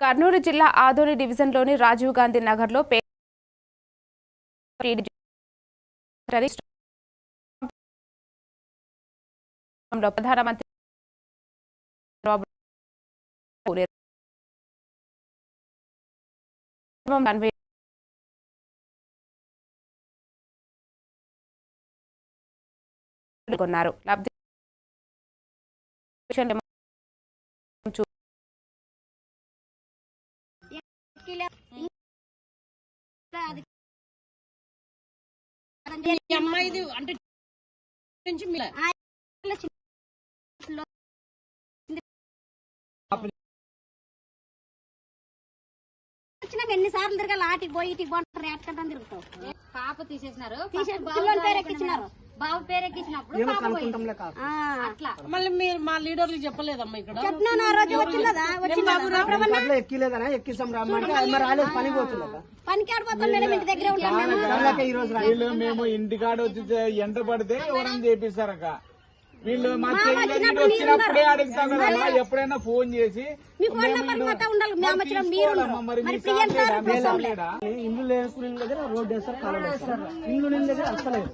కర్నూలు జిల్లా ఆదోని డివిజన్లోని రాజీవ్ గాంధీ నగర్లో ప్రధానమంత్రి కొన్నారు లబ్ధి అమ్మాయిది అంటే ఎన్నిసార్లు తిరగాలి? ఆటికి పోయి ఇటుకి పోంటారు ఎట్టుకుంటాను తిరుగుతావు. పాప తీసేసినారు. తీసేసి బాబు పిల్లల పేరు పేరు ఎక్కించినారు. బాబు పేరు ఎక్కించినప్పుడు పాప పోయింది. ఆ, అట్లా. మళ్ళీ మీరు మా లీడర్లు చెప్పలేదమ్మా ఇక్కడ? ఎక్కిలేదనా? ఎక్కిస్తాం రాలేదు పని పనికి ఈ రోజు మేము. ఇంటికాడ వచ్చి ఎంట పడితే ఎవరైనా చేపిస్తారక వీళ్ళు మా చెల్లెలు వచ్చినప్పుడే అడుగుతాం కదమ్మా ఎప్పుడైనా ఫోన్ చేసి? ఇల్లు లేని దగ్గర రోడ్డు వేస్తారు కాలం వేస్తారు. ఇల్లు లేని దగ్గర అసలేదు